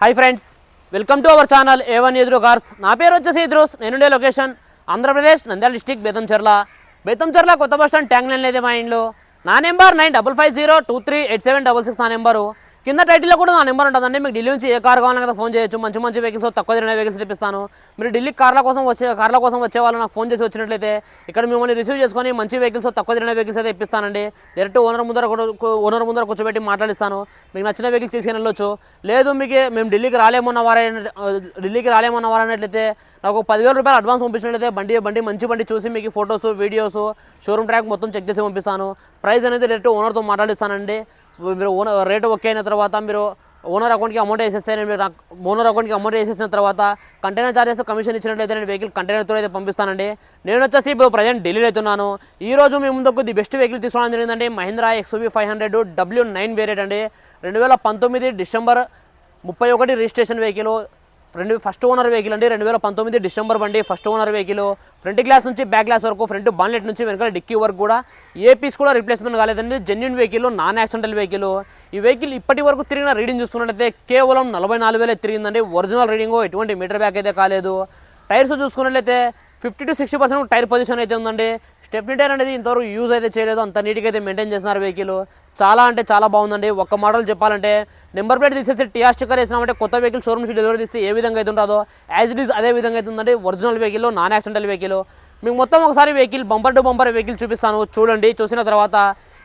Hi friends welcome to our channel A one ఎదురు cars నా పేరు వచ్చేసి ఇద్రూస్. నేనుండే లొకేషన్ ఆంధ్రప్రదేశ్ నంద్యాల డిస్టిక్ బేతంచెర్ల బేతంచెర్ల కొత్త బస్ స్టాండ్ ట్యాంక్ లైన్ అయితే మా ఇంట్లో నా number nine double five zero two three eight seven double six నా నెంబరు కింద టైటిల్లో కూడా నా నెంబర్ ఉంటుందండి. మీకు ఢిల్లీ నుంచి ఏ కార్ కావాలన్నా కదా ఫోన్ చేయొచ్చు. మంచి మంచి వెహికల్స్ తక్కువ తిరిగిన వెహికల్స్ తెప్పిస్తాను. మీరు ఢిల్లీ కార్ల కోసం వచ్చే కార్ల కోసం వచ్చే వాళ్ళు నాకు ఫోన్ చేసి వచ్చినట్లయితే ఇక్కడ మిమ్మల్ని రిసీవ్ చేసుకొని మంచి వెహికల్స్ తక్కువ తిరిగిన వెహికల్స్ అయితే ఇప్పిస్తానండి డైరెక్ట్ ఓనర్ ముందర ఓనర్ ముందర కూర్చోబెట్టి మాట్లాడిస్తాను. మీకు నచ్చిన వెహికల్ తీసుకుని వెళ్ళొచ్చు లేదు మీకు మేము ఢిల్లీకి రాలేమన్న వారే ఢిల్లీకి రాలేమన్న వారన్నట్లయితే నాకు పదివేల రూపాయలు అడ్వాన్స్ పంపించినట్లయితే బండి బండి మంచి బండి చూసి మీకు ఫొటోస్ వీడియోస్ షోరూమ్ ట్రాక్ మొత్తం చెక్ చేసి పంపిస్తాను. ప్రైస్ అనేది డైరెక్ట్ ఓనర్తో మాట్లాడిస్తానండి. మీరు ఓనర్ రేట్ ఓకే అయిన తర్వాత మీరు ఓనర్ అకౌంట్కి అమౌంట్ వేసేస్తే నేను మీరు నాకు ఓనర్ అకౌంట్కి అమౌంట్ వేసేసిన తర్వాత కంటైనర్ చార్జెస్ కమిషన్ ఇచ్చినట్లయితే నేను వెహికల్ కంటైనర్తో అయితే పంపిస్తానండి. నేను వచ్చేసి ఇప్పుడు ప్రజెంట్ ఢిల్లీలో అవుతున్నాను. ఈ రోజు మీ ముందుకు ది బెస్ట్ వెహికల్ తీసుకోవడం జరిగిందండి. Mahindra XUV five hundred W nine variant అండి. రెండు వేల పంతొమ్మిది డిసెంబర్ ముప్పై ఒకటి రిజిస్ట్రేషన్ వెహికల్ రెండు ఫస్ట్ ఓనర్ వెహికల్ అండి రెండు వేల పంతొమ్మిది డిసెంబర్ బండి first owner vehicle front glass నుంచి బ్యాక్ గ్లాస్ వరకు ఫ్రంట్ బాన్లెట్ నుంచి వెనకాల డిక్కీ వరకు కూడా. ఏ పీస్ కూడా రిప్లేస్మెంట్ కాలేదండి genuine vehicle non accidental vehicle ఈ వెహికల్ ఇప్పటి వరకు తిరిగిన రీడింగ్ చూసుకున్నట్లయితే కేవలం నలభై నాలుగు వేలే తిరిగిందండి. ఒరిజినల్ రీడింగ్ ఎటువంటి మీటర్ బ్యాక్ అయితే కాలేదు. టైర్స్ చూసుకున్నట్లయితే fifty to sixty percent tyre position అయితే ఉందండి. స్టెప్నీ టైర్ అనేది ఇంతవరకు యూజ్ అయితే చేయలేదు. అంత నీట్గా అయితే మెయింటైన్ చేస్తున్నారు వెహికల్ చాలా అంటే చాలా బాగుందండి. ఒక్క మోడల్ చెప్పాలంటే నెంబర్ ప్లేట్ తీసేసి టీఆర్ స్టిక్కర్ వేసినామంటే కొత్త వెహికల్ షోరూమ్ నుంచి డెలివరీ తీస్తే ఏ విధంగా అయితే ఉంటుందో యాజ్ ఇట్ ఈస్ అదే విధంగా అయితే original vehicle non accidental vehicle మీకు మొత్తం ఒకసారి vehicle bumper to bumper vehicle చూపిస్తాను. చూడండి చూసిన తర్వాత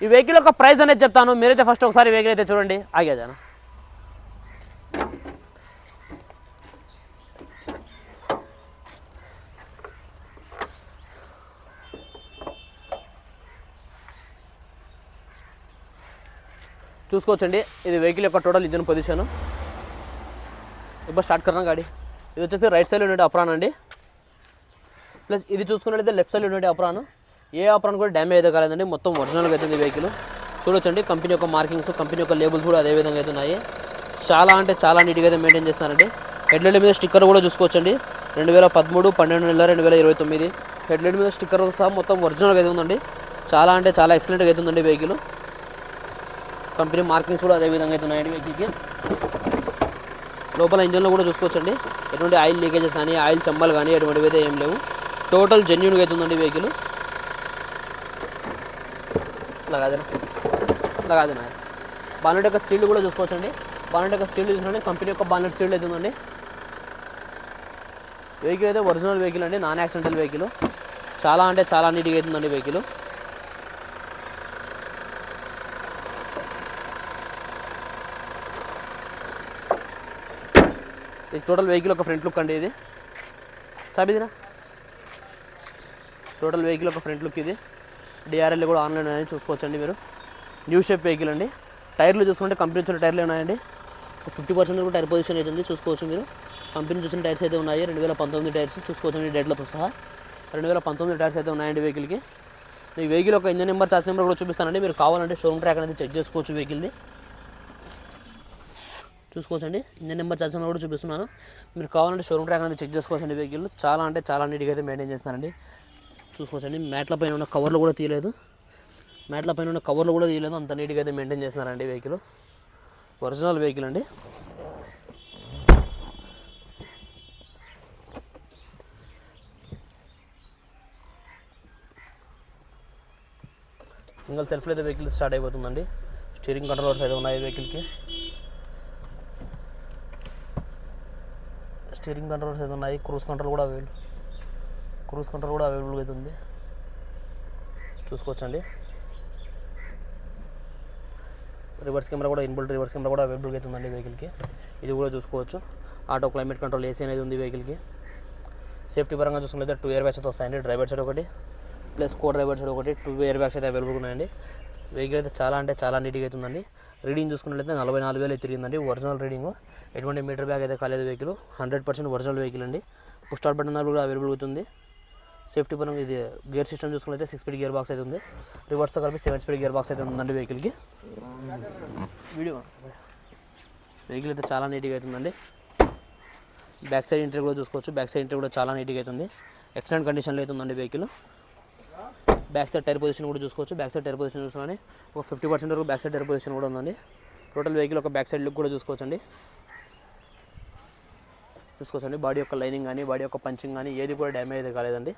ఈ వెహికల్ యొక్క ప్రైస్ అనేది చెప్తాను. మీరైతే ఫస్ట్ ఒకసారి వెహికల్ అయితే చూడండి. ఆగే చూసుకోవచ్చండి. ఇది వెహికల్ యొక్క టోటల్ ఇంజిన్ పొజిషన్ ఇప్పుడు స్టార్ట్ కర్నా గాడి? ఇది వచ్చేసి రైట్ సైడ్ ఉండే అప్రాన్ అండి. ప్లస్ ఇది చూసుకున్నట్లయితే లెఫ్ట్ సైడ్ ఉండే అప్రాన్ ఏ అప్రాన్ కూడా డ్యామేజ్ అయితే కాలేదండి. మొత్తం ఒరిజినల్గా అవుతుంది వెహికల్ చూడొచ్చండి. కంపెనీ యొక్క మార్కింగ్స్ కంపెనీ యొక్క లేబుల్స్ కూడా అదే విధంగా అయితే ఉన్నాయి. చాలా అంటే చాలా నీట్గా అయితే మెయింటైన్ చేస్తానండి హెడ్లైట్ మీద స్టిక్కర్ కూడా చూసుకోవచ్చండి. రెండు వేల పదమూడు పన్నెండు నెల రెండు వేల ఇరవై తొమ్మిది. హెడ్లైట్ మీద స్టిక్కర్ సహా మొత్తం ఒరిజినల్గా అయితే ఉందండి. చాలా అంటే చాలా ఎక్సలెంట్గా అయితే ఉందండి వెహికల్ కంపెనీ మార్కింగ్స్ కూడా అదే విధంగా అయితే ఉన్నాయండి వెహికల్కి లోపల ఇంజన్లో కూడా చూసుకోవచ్చండి. ఎటువంటి ఆయిల్ లీకేజెస్ కానీ ఆయిల్ చంబాలు కానీ ఎటువంటివి అయితే ఏం లేవు. టోటల్ జెన్యున్గా అవుతుందండి వెహికల్. ఇలా కాదేనా ఇలా కాదేనా బానెట్ యొక్క సీల్డ్ కూడా చూసుకోవచ్చండి. బానెట్ యొక్క స్టీల్ చూసినండి కంపెనీ యొక్క బానెట్ సీల్డ్ అయితే వెహికల్ అయితే ఒరిజినల్ వెహికల్ అండి నాన్ యాక్సిడెంటల్ వెహికల్. చాలా అంటే చాలా నీట్గా అవుతుందండి వెహికల్. ఇది టోటల్ వెహికల్ ఒక ఫ్రంట్ లుక్ అండి ఇది. చాబిదిరా? టోటల్ వెహికల్ ఒక ఫ్రంట్ లుక్ ఇది. డిఆర్ఎల్ కూడా ఆన్లైన్ అని చూసుకోవచ్చండి మీరు. న్యూ షేప్ వెహికల్ అండి. టైర్లు చూసుకుంటే కంపెనీ వచ్చిన టైర్లు ఉన్నాయండి. ఫిఫ్టీ పర్సెంట్ కూడా టైర్ పొజిషన్ అవుతుంది చూసుకోవచ్చు మీరు. కంపెనీ చూసిన టైర్స్ అయితే ఉన్నాయి. రెండు వేల పంతొమ్మిది టైర్స్ చూసుకోవచ్చండి డేట్లతో సహా. రెండు వేల పంతొమ్మిది టైర్స్ అయితే ఉన్నాయండి వెహికల్కి ఈ వెహికల్ ఒక ఇంజన్ నెంబర్ చార్జ్ నెంబర్ కూడా చూపిస్తానండి. మీరు కావాలంటే షోరూమ్ ట్రాక్ అనేది చెక్ చేసుకోవచ్చు వెహికల్ది చూసుకోవచ్చండి. ఇంజన్ నెంబర్ చార్జ్ కూడా చూపిస్తున్నాను. మీరు కావాలంటే షోరూమ్ ట్రాక్ అనేది చెక్ చేసుకోవచ్చండి వెహికల్ చాలా అంటే చాలా నీట్గా అయితే మెయింటైన్ చేస్తున్నారండి. చూసుకోవచ్చండి. మ్యాట్ల పైన ఉన్న కవర్లు కూడా తీయలేదు. మ్యాట్ల పైన ఉన్న కవర్లు కూడా తీయలేదు. అంత నీట్గా అయితే మెయింటైన్ చేస్తున్నారండి వెహికల్ ఒరిజినల్ వెహికల్ అండి. సింగిల్ సెల్ఫ్లో అయితే వెహికల్ స్టార్ట్ అయిపోతుందండి. స్టీరింగ్ కంట్రోలర్స్ అయితే ఉన్నాయి వెహికల్కి స్టీరింగ్ కంట్రోల్స్ అయితే ఉన్నాయి? క్రూజ్ కంట్రోల్ కూడా అవైలబుల్ క్రూజ్ కంట్రోల్ కూడా అవైలబుల్ అయితే ఉంది. చూసుకోవచ్చండి. రివర్స్ కెమెరా కూడా ఇన్బుల్ట్ రివర్స్ కెమెరా కూడా అవైలబుల్ అయితే ఉందండి వెహికల్కి ఇది కూడా చూసుకోవచ్చు. ఆటో క్లైమేట్ కంట్రోల్ ఏసీ అనేది ఉంది వెహికల్కి సేఫ్టీ పరంగా చూసుకున్నట్లయితే టూ ఇయర్ బ్యాగ్స్ అయితే వస్తాయండి. డ్రైవర్ సైడ్ ఒకటి ప్లస్ కో డ్రైవర్ సైడ్ ఒకటి టూ ఇయర్ బ్యాగ్స్ అయితే అవైలబుల్ ఉన్నాయండి. వెహికల్ అయితే చాలా అంటే చాలా నీట్గా అయితే ఉందండి. రీడింగ్ చూసుకున్నట్లయితే నలభై నాలుగు వేలు తిరిగిందండి. Original reading. ఎటువంటి మీటర్ బ్యాగ్ అయితే కాలేదు vehicle. Hundred percent original vehicle అండి. పుష్ స్టార్ట్ బటన్ కూడా అవైలబుల్ అవుతుంది. సేఫ్టీ పరంగా ఇది గేర్ సిస్టమ్ చూసుకున్నట్లయితే సిక్స్ స్పీడ్ గేర్ బాక్స్ అయితే ఉంది. రివర్స్తో కలిపి సెవెన్ స్పీడ్ గేర్ బాక్స్ అయితే ఉందండి వెహికల్కి. వీడియో వెహికల్ అయితే చాలా నీట్గా అవుతుందండి. బ్యాక్ సైడ్ ఇంటర్ కూడా చూసుకోవచ్చు. బ్యాక్ సైడ్ ఇంటర్ కూడా చాలా నీట్గా అవుతుంది. ఎక్సలెంట్ కండిషన్లో అయితే ఉందండి vehicle. Back side tyre position కూడా చూసుకోవచ్చు. బ్యాక్ సైడ్ టైర్ పొజిషన్ చూసుకొని ఒక ఫిఫ్టీ పర్సెంట్ వరకు బ్యాక్ సైడ్ టైర్ పొజిషన్ కూడా ఉందండి. టోటల్ వెహికల్ ఒక బ్యాక్ సైడ్ లుక్ కూడా చూసుకోవచ్చండి. చూసుకోవచ్చండి. బాడీ యొక్క లైనింగ్ కానీ బాడీ యొక్క పంచింగ్ కానీ ఏది కూడా డ్యామేజ్ అయితే కాలేదండి.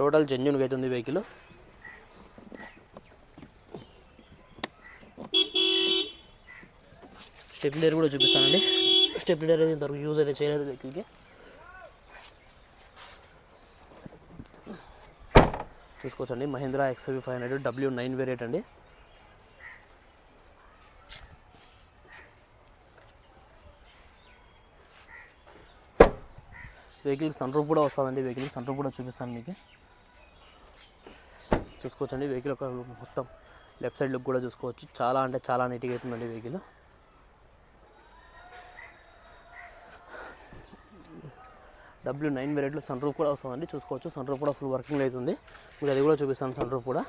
టోటల్ జెన్యున్గా అయితే ఉంది వెహికల్. స్టెప్ లీడర్ కూడా చూపిస్తానండి. స్టెప్ లీడర్ అయితే ఇంతవరకు యూజ్ అయితే చేయలేదు వెహికల్కి. చూసుకోవచ్చండి. Mahindra XUV five hundred W nine variant అండి. వెహికల్ సన్ రూఫ్ కూడా వస్తుందండి. వెహికల్కి సన్ రూఫ్ కూడా చూపిస్తాను మీకు. చూసుకోవచ్చండి. వెహికల్ ఒక మొత్తం లెఫ్ట్ సైడ్ లుక్ కూడా చూసుకోవచ్చు. చాలా అంటే చాలా నీట్గా అవుతుందండి వెహికల్ డబ్ల్యూ నైన్ వేరియట్లో సన్ రూఫ్ కూడా వస్తుందండి. చూసుకోవచ్చు. సన్ రూఫ్ కూడా ఫుల్ వర్కింగ్ అవుతుంది. మీరు అది కూడా చూపిస్తాను సన్ రూఫ్ కూడా.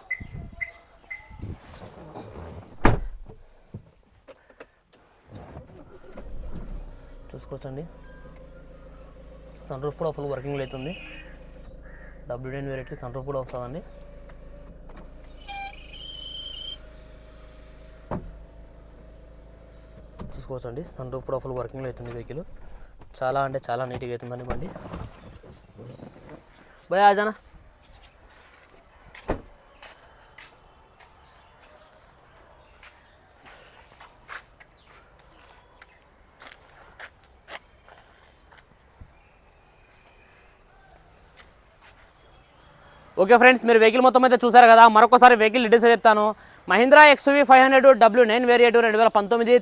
చూసుకోవచ్చండి. సన్ రూఫ్ కూడా ఫుల్ వర్కింగ్ అవుతుంది. W nine variety sun roof కూడా వస్తుందండి. చూసుకోవచ్చండి. సన్ రూఫ్ కూడా ఫుల్ వర్కింగ్ అవుతుంది వెహికల్ చాలా అంటే చాలా నీట్గా అవుతుందండి బండి. భయ అదనా ఓకే ఫ్రెండ్స్ మీరు వెహికల్ మొత్తం అయితే చూసారు కదా. మరొకసారి వెహికల్ డీటెయిల్స్ చెప్తాను. Mahindra XUV five hundred W nine variant రెండు వేల పంతొమ్మిది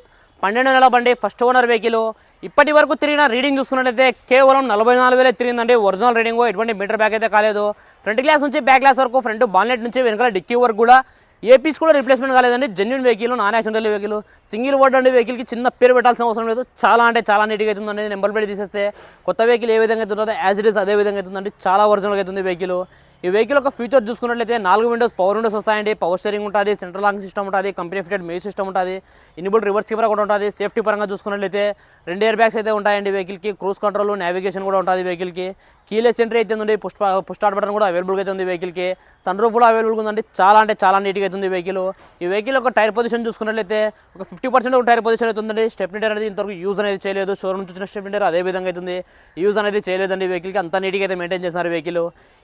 పన్నెండు నెలల బండి ఫస్ట్ ఓనర్ వెహికల్. ఇప్పటి వరకు తిరిగిన రీడింగ్ చూసుకున్నట్లయితే కేవలం నలభై నాలుగు వేలే తిరిగిందండి. ఒరిజినల్ రీడింగ్ ఎటువంటి మీటర్ బ్యాక్ అయితే కాలేదు. ఫ్రంట్ గ్లాస్ నుంచి బ్యాక్ గ్లాస్ వరకు ఫ్రంట్ బాన్లెట్ నుంచి వెనకాల డిక్కీ వరకు కూడా. ఏ పీస్ కూడా రిప్లేస్మెంట్ కాలేదండి. Genuine vehicle non accidental vehicle single word అండి వెహికల్కి చిన్న పేరు పెట్టాల్సిన అవసరం లేదు. చాలా అంటే చాలా నీట్గా అవుతుందండి. నెంబర్ ప్లేట్ తీసేస్తే కొత్త వెహికల్ ఏ విధంగా అవుతుందో యాజ్ ఇట్ ఇస్ అదే విధంగా అవుతుందండి. చాలా ఒరిజినల్గా అవుతుంది వెహికల్ ఈ వెహికల్ యొక్క ఫ్యూచర్ చూసుకున్నట్లయితే నాలుగు విండోస్ పవర్ విండోస్ వస్తాయండి. పవర్ స్టీరింగ్ ఉంటుంది సెంట్రల్ లాంగ్ సిస్టమ్ ఉంటుంది కంపెనీ ఫిటెడ్ మ్యూజిక్ సిస్టమ్ ఉంటుంది ఇనిబుల్ రివర్స్ కెమెరా కూడా ఉంటుంది. సేఫ్టీ పరంగా చూసుకున్నట్లయితే రెండు ఇయర్ బ్యాగ్స్ అయితే ఉంటాయండి వెహికల్కి క్రూజ్ కంట్రోల్ నావిగేషన్ కూడా ఉంటుంది వెహికల్కి కీలెస్ ఎంట్రీ అయితే ఉంది పుష్ పుష్ స్టార్ట్ బటన్ కూడా అవైలబుల్గా అయితే ఉంది వెహికల్కి సన్ రూఫ్ కూడా అవైలబుల్గా ఉందండి చాలా అంటే చాలా నీట్గా అవుతుంది వెహికల్ ఈ వెహికల్ ఒక టైర్ పొజిషన్ చూసుకున్నట్లయితే ఒక ఫిఫ్టీ పర్సెంట్ ఒక టైర్ పొజిషన్ అవుతుందండి స్టెప్ టైర్ అనేది ఇంతవరకు యూజ్ అనేది చేయలేదు. షోరూమ్ చూసిన స్టెప్ టైర్ అదే విధంగా అవుతుంది యూజ్ అనేది చేయలేదండి వెహికల్కి అంత నీట్గా అయితే మెయింటైన్ చేస్తున్నారు వెహికల్